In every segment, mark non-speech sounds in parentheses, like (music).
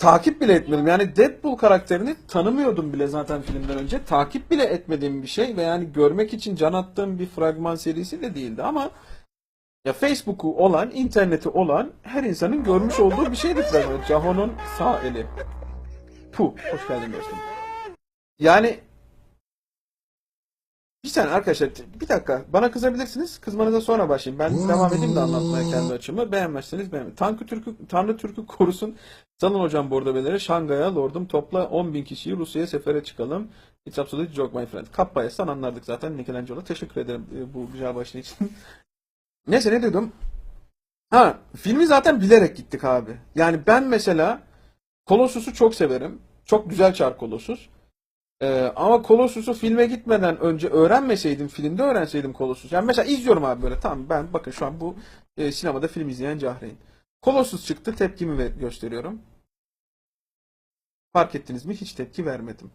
takip bile etmedim. Yani Deadpool karakterini tanımıyordum bile zaten filmden önce. Takip bile etmediğim bir şey ve yani görmek için can attığım bir fragman serisi de değildi ama ya Facebook'u olan, interneti olan her insanın görmüş olduğu bir şeydi fragman. Caho'nun sağ eli. Puh, hoş geldin dostum. Yani bir saniye arkadaşlar bir dakika. Bana kızabilirsiniz. Kızmanıza sonra başlayayım. Ben devam edeyim de anlatmaya kendi açımı. Beğenmezseniz beğenmeyin. Tankı Türk'ü, Tanrı Türk'ü korusun. Salın hocam bordobeleri Şangay'a lordum topla 10 bin kişiyi Rusya'ya sefere çıkalım. It's absolutely joke my friend. Kappa'yastan anlardık zaten. Michelangelo teşekkür ederim e, bu güzel başlığı için. (laughs) Neyse ne dedim ha filmi zaten bilerek gittik abi. Yani ben mesela Colossus'u çok severim. Çok güzel çar Colossus ee, ama Colossus'u filme gitmeden önce öğrenmeseydim, filmde öğrenseydim Colossus. Yani mesela izliyorum abi böyle. Tamam ben bakın şu an bu e, sinemada film izleyen Cahreyn. Colossus çıktı, tepkimi gösteriyorum. Fark ettiniz mi? Hiç tepki vermedim.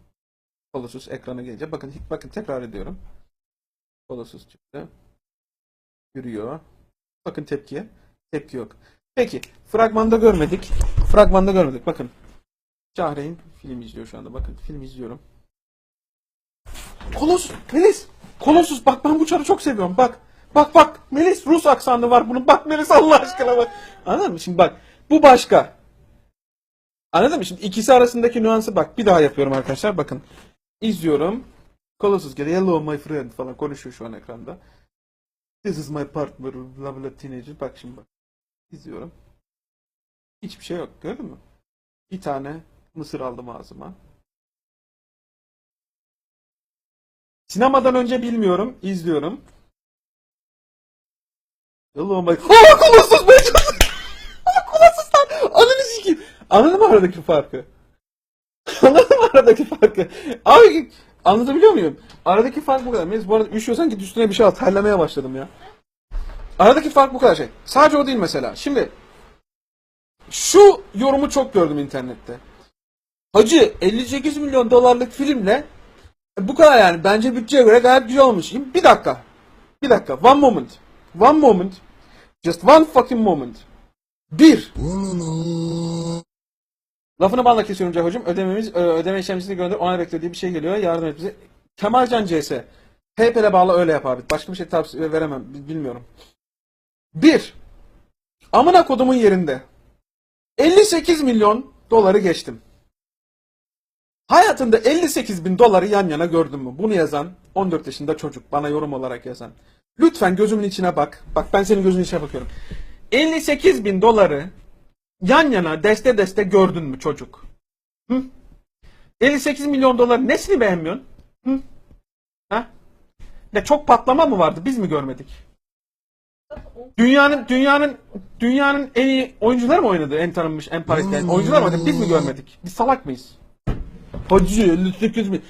Colossus ekrana gelince. Bakın bakın tekrar ediyorum. Colossus çıktı. Yürüyor. Bakın tepkiye. Tepki yok. Peki. Fragmanda görmedik. Fragmanda görmedik. Bakın. Cahreyn film izliyor şu anda. Bakın film izliyorum. Kolos, Melis. Kolossus bak ben bu çarı çok seviyorum. Bak. Bak bak. Melis Rus aksanı var bunun. Bak Melis Allah aşkına bak. Anladın mı? Şimdi bak. Bu başka. Anladın mı? Şimdi ikisi arasındaki nüansı bak. Bir daha yapıyorum arkadaşlar. Bakın. İzliyorum. Colossus geliyor. Hello my friend falan konuşuyor şu an ekranda. This is my partner. Blah blah teenager. Bak şimdi bak. İzliyorum. Hiçbir şey yok. Gördün mü? Bir tane mısır aldım ağzıma. Sinemadan önce bilmiyorum, izliyorum. Hello my... Aa Colossus be! Colossus lan! Ananı sikeyim! Anladın mı aradaki farkı? Anladın mı aradaki farkı? Abi anlatabiliyor muyum? Aradaki fark bu kadar. Melis bu arada üşüyorsan git üstüne bir şey al. Terlemeye başladım ya. Aradaki fark bu kadar şey. Sadece o değil mesela. Şimdi şu yorumu çok gördüm internette. Hacı 58 milyon dolarlık filmle bu kadar yani. Bence bütçeye göre gayet güzel olmuş. Şimdi bir dakika. Bir dakika. One moment. One moment. Just one fucking moment. Bir. Lafını bana kesiyorum Cah hocam. Ödememiz, ödeme işlemcisini gönder. Ona beklediği bir şey geliyor. Yardım et bize. Kemalcan CS. PayPal'e bağla öyle yap abi. Başka bir şey tavsiye veremem. Bil- Bilmiyorum. Bir. Amına kodumun yerinde. 58 milyon doları geçtim. Hayatında 58 bin doları yan yana gördün mü? Bunu yazan 14 yaşında çocuk bana yorum olarak yazan. Lütfen gözümün içine bak. Bak ben senin gözünün içine bakıyorum. 58 bin doları yan yana deste deste gördün mü çocuk? Hı? 58 milyon dolar nesini beğenmiyorsun? Hı? Ha? Ne çok patlama mı vardı? Biz mi görmedik? Dünyanın dünyanın dünyanın en iyi oyuncular mı oynadı? En tanınmış, en Paris'te oyuncular mı? Biz mi görmedik? Biz salak mıyız? Hacı 58 bin.